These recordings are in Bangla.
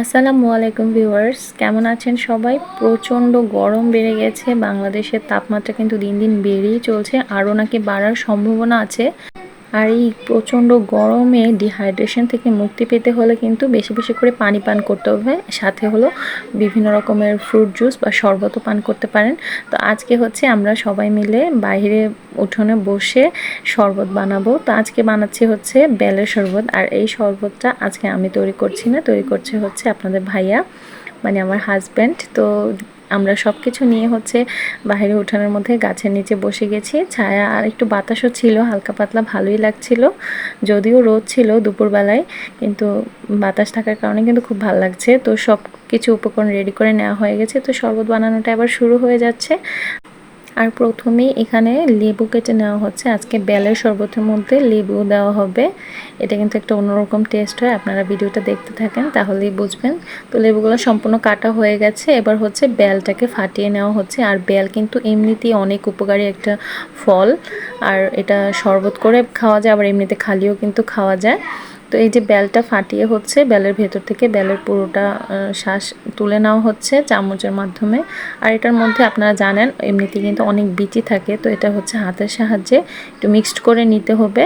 আসসালামু আলাইকুম ভিউয়ার্স, কেমন আছেন সবাই? প্রচণ্ড গরম বেড়ে গেছে, বাংলাদেশের তাপমাত্রা কিন্তু দিন দিন বেড়েই চলছে, আরও নাকি বাড়ার সম্ভাবনা আছে। আর এই প্রচণ্ড গরমে ডিহাইড্রেশন থেকে মুক্তি পেতে হলে কিন্তু বেশি বেশি করে পানি পান করতে হবে। সাথে হলো বিভিন্ন রকমের ফ্রুট জুস বা শরবতও পান করতে পারেন। তো আজকে হচ্ছে আমরা সবাই মিলে বাইরে উঠোনে বসে শরবত বানাবো। তো আজকে বানাচ্ছি হচ্ছে বেলের শরবত। আর এই শরবতটা আজকে আমি তৈরি করছি না। তৈরি করছে হচ্ছে আপনাদের ভাইয়া মানে আমার হাজব্যান্ড তো আমরা সব কিছু নিয়ে হচ্ছে বাইরে উঠানের মধ্যে গাছের নিচে বসে গেছি। ছায়া আর একটু বাতাসও ছিল, হালকা পাতলা ভালোই লাগছিল। যদিও রোদ ছিল দুপুরবেলায়, কিন্তু বাতাস থাকার কারণে কিন্তু খুব ভালো লাগছে। তো সব কিছু উপকরণ রেডি করে নেওয়া হয়ে গেছে। তো শরবত বানানোটা আবার শুরু হয়ে যাচ্ছে। আর প্রথমেই এখানে লেবু কেটে নেওয়া হচ্ছে। আজকে বেলের শরবতের মধ্যে লেবু দেওয়া হবে। এটা কিন্তু একটা অন্যরকম টেস্ট হয়। আপনারা ভিডিওটা দেখতে থাকেন, তাহলেই বুঝবেন। তো লেবুগুলো সম্পূর্ণ কাটা হয়ে গেছে। এবার হচ্ছে বেলটাকে ফাটিয়ে নেওয়া হচ্ছে। আর বেল কিন্তু এমনিতেই অনেক উপকারী একটা ফল। আর এটা শরবত করে খাওয়া যায়, আবার এমনিতে খালিও কিন্তু খাওয়া যায়। তো এই যে বেলটা ফাটিয়ে হচ্ছে, বেলের ভেতর থেকে বেলের পুরোটা শ্বাস তুলে নেওয়া হচ্ছে চামচের মাধ্যমে। আর এটার মধ্যে আপনারা জানেন, এমনিতে কিন্তু অনেক বিচি থাকে, তো এটা হচ্ছে হাতের সাহায্যে একটু মিক্সড করে নিতে হবে।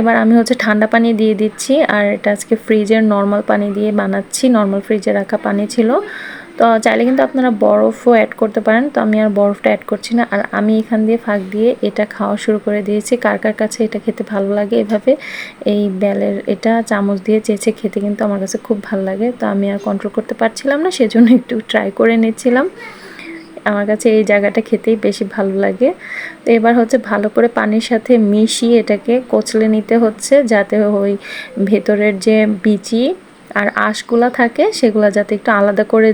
এবার আমি হচ্ছে ঠান্ডা পানি দিয়ে দিচ্ছি, আর এটা আজকে ফ্রিজের নর্মাল পানি দিয়ে বানাচ্ছি। নর্মাল ফ্রিজে রাখা পানি ছিল। তো চাইলে কিন্তু আপনারা বরফও অ্যাড করতে পারেন। তো আমি আর বরফটা অ্যাড করছি না। আর আমি এখান দিয়ে ফাঁক দিয়ে এটা খাওয়া শুরু করে দিয়েছি। কার কার কাছে এটা খেতে ভালো লাগে এভাবে, এই বেলের এটা চামচ দিয়ে চেয়েছে খেতে কিন্তু আমার কাছে খুব ভালো লাগে। তো আমি আর কন্ট্রোল করতে পারছিলাম না, সেজন্য একটু ট্রাই করে নিচ্ছিলাম। আমার কাছে এই জায়গাটা খেতেই বেশি ভালো লাগে। তো এবার হচ্ছে ভালো করে পানির সাথে মিশিয়ে এটাকে কচলে নিতে হচ্ছে, যাতে ওই ভেতরের যে বিচি আর আঁশগুলা থাকে, সেগুলো যাতে একটু আলাদা করে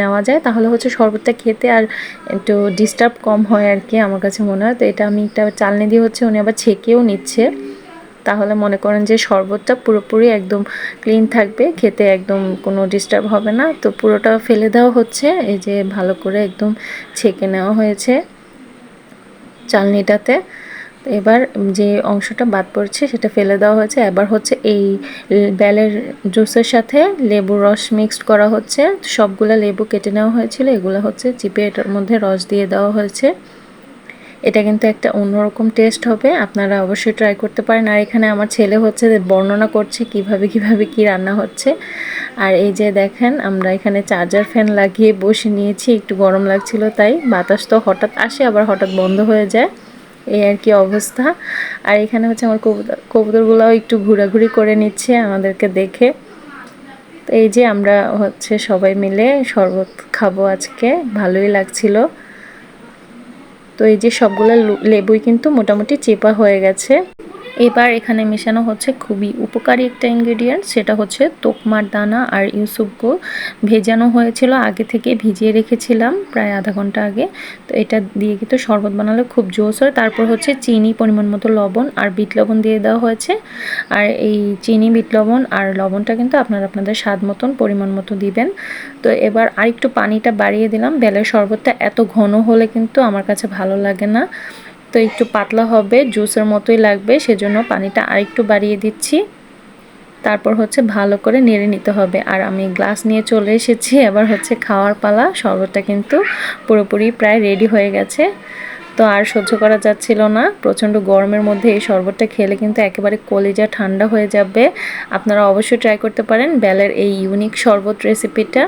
নেওয়া যায়, তাহলে হচ্ছে শরবতটা খেতে আর একটু ডিস্টার্ব কম হয় আর কি আমার কাছে মনে হয়। তো এটা আমি একটা চালনি দিয়ে হচ্ছে উনি আবার ছেঁকেও নিচ্ছে। তাহলে মনে করেন যে শরবতটা পুরোপুরি একদম ক্লিন থাকবে, খেতে একদম কোনো ডিস্টার্ব হবে না। তো পুরোটা ফেলে দেওয়া হচ্ছে, এই যে ভালো করে একদম ছেঁকে নেওয়া হয়েছে চালনিটাতে। এবার যে অংশটা বাদ পড়ছে সেটা ফেলে দেওয়া হয়েছে। এবার হচ্ছে এই বেলের জুসের সাথে লেবুর রস মিক্সড করা হচ্ছে। সবগুলো লেবু কেটে নেওয়া হয়েছিল। এগুলো হচ্ছে চিপে এটার মধ্যে রস দিয়ে দেওয়া হয়েছে। এটা কিন্তু একটা অন্যরকম টেস্ট হবে। আপনারা অবশ্যই ট্রাই করতে পারেন। আর এখানে আমার ছেলে হচ্ছে বর্ণনা করছে কীভাবে কীভাবে কি রান্না হচ্ছে। আর এই যে দেখেন, আমরা এখানে চার্জার ফ্যান লাগিয়ে বসে নিয়েছি। একটু গরম লাগছিল তাই। বাতাস তো হঠাৎ আসে, আবার হঠাৎ বন্ধ হয়ে যায়। এই আর কি অবস্থা। আর এখানে হচ্ছে আমার কবুতর, কবুতরগুলোও একটু ঘোরাঘুরি করে নিচ্ছে আমাদেরকে দেখে। তো এই যে আমরা হচ্ছে সবাই মিলে শরবত খাব আজকে, ভালোই লাগছিল। তো এই যে সবগুলো লেবুই কিন্তু মোটামুটি চেপা হয়ে গেছে। এবার এখানে মেশানো হচ্ছে খুবই উপকারী একটা ইনগ্রেডিয়েন্ট সেটা হচ্ছে তোকমার দানা আর ইউসুফগো ভেজানো হয়েছিল, আগে থেকে ভিজিয়ে রেখেছিলাম প্রায় আধা ঘণ্টা আগে। তো এটা দিয়ে কিন্তু শরবত বানালে খুব জোস হয়। তারপর হচ্ছে চিনি পরিমাণ মতো লবণ আর বিট লবণ দিয়ে দেওয়া হয়েছে। আর এই চিনি, বিট লবণ আর লবণটা কিন্তু আপনারা আপনাদের স্বাদ মতন, পরিমাণ মতো দিবেন। তো এবার আরেকটু পানিটা বাড়িয়ে দিলাম। বেলের শরবতটা এত ঘন হলে কিন্তু আমার কাছে ভালো লাগে না। তো একটু পাতলা হবে, জুসের মতোই লাগবে, সেজন্য পানিটা আরেকটু বাড়িয়ে দিচ্ছি। তারপর হচ্ছে ভালো করে নেড়ে নিতে হবে। আর আমি গ্লাস নিয়ে চলে এসেছি, এবার হচ্ছে খাওয়ার পালা, শরবতটা কিন্তু পুরোপুরি প্রায় রেডি হয়ে গেছে। তো আর সহ্য করা যাচ্ছিল না, প্রচণ্ড গরমের মধ্যে এই শরবতটা খেলে কিন্তু একেবারে কলিজা ঠান্ডা হয়ে যাবে। আপনারা অবশ্যই ট্রাই করতে পারেন, বেলের এই ইউনিক শরবত রেসিপিটা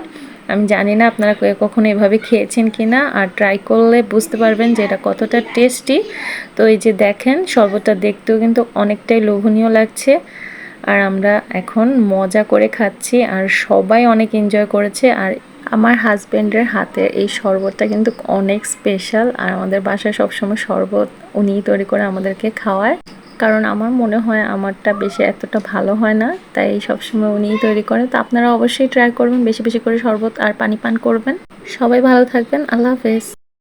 আমি জানি না আপনারা কখনো এভাবে খেয়েছেন কি না, আর ট্রাই করলে বুঝতে পারবেন যে এটা কতটা টেস্টি তো এই যে দেখেন, শরবতটা দেখতেও কিন্তু অনেকটাই লোভনীয় লাগছে। আর আমরা এখন মজা করে খাচ্ছি, আর সবাই অনেক এনজয় করেছে। আর আমার হাজব্যান্ডের হাতে এই শরবতটা কিন্তু অনেক স্পেশাল আর আমাদের বাসায় সবসময় শরবত উনিই তৈরি করে আমাদেরকে খাওয়ায়। কারণ আমার মনে হয় আমারটা বেশি এতটা ভালো হয় না, তাই সবসময় উনিই তৈরি করে। তো আপনারা অবশ্যই ট্রাই করবেন, বেশি বেশি করে শরবত আর পানি পান করবেন। সবাই ভালো থাকবেন, আল্লাহ হাফেজ।